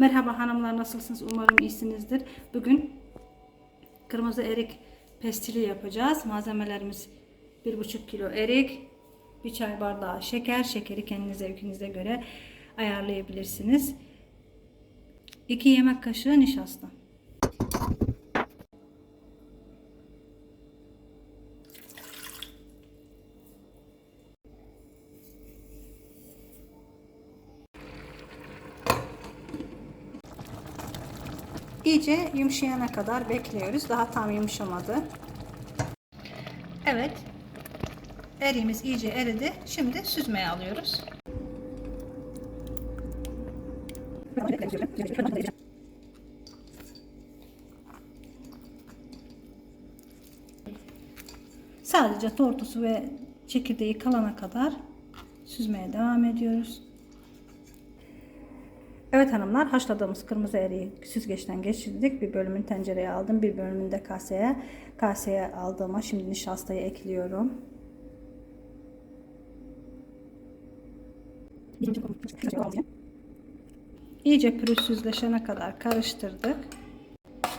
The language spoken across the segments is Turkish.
Merhaba hanımlar nasılsınız? Umarım iyisinizdir. Bugün kırmızı erik pestili yapacağız. Malzemelerimiz 1,5 kilo erik, bir çay bardağı şeker. Şekeri kendi zevkinize göre ayarlayabilirsiniz. 2 yemek kaşığı nişasta. İyice yumuşayana kadar bekliyoruz. Daha tam yumuşamadı. Evet. Eriğimiz iyice eridi. Şimdi süzmeye alıyoruz. Sadece tortusu ve çekirdeği kalana kadar süzmeye devam ediyoruz. Evet hanımlar haşladığımız kırmızı eriği süzgeçten geçirdik. Bir bölümünü tencereye aldım. Bir bölümünü de kaseye. Kaseye aldığıma şimdi nişastayı ekliyorum. İyice pürüzsüzleşene kadar karıştırdık.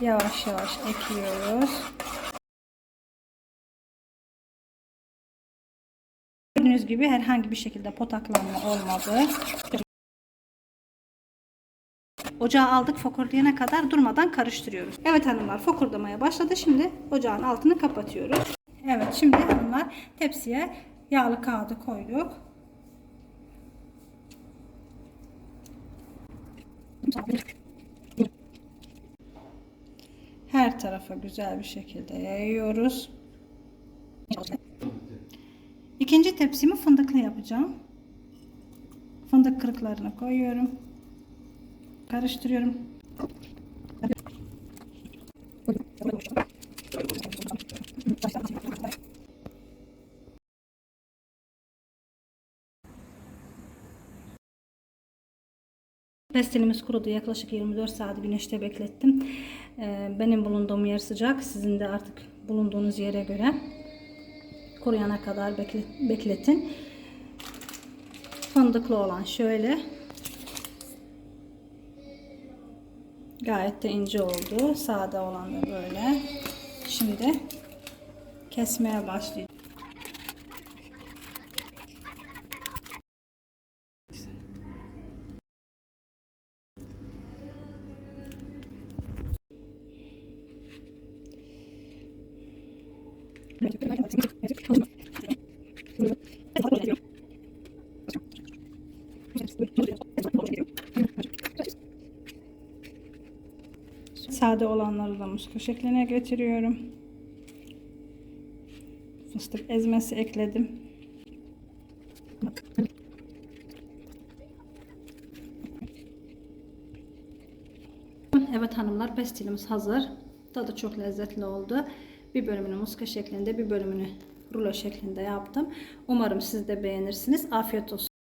Yavaş yavaş ekliyoruz. Gördüğünüz gibi herhangi bir şekilde potaklanma olmadı. Ocağa aldık fokurlayana kadar durmadan karıştırıyoruz. Evet hanımlar fokurdamaya başladı. Şimdi ocağın altını kapatıyoruz. Evet şimdi hanımlar tepsiye yağlı kağıdı koyduk. Her tarafa güzel bir şekilde yayıyoruz. İkinci tepsimi fındıklı yapacağım. Fındık kırıklarını koyuyorum. Karıştırıyorum. Pestilimiz kurudu. Yaklaşık 24 saat güneşte beklettim. Ee, Benim bulunduğum yer sıcak. Sizin de artık bulunduğunuz yere göre kuruyana kadar bekle- bekletin. Fındıklı olan şöyle. Gayet de ince oldu. Sade olan da böyle. Şimdi kesmeye başlayacağım. Sade olanları da muska şekline getiriyorum. Fıstık ezmesi ekledim. Evet hanımlar pestilimiz hazır. Tadı çok lezzetli oldu. Bir bölümünü muska şeklinde bir bölümünü rulo şeklinde yaptım. Umarım siz de beğenirsiniz. Afiyet olsun.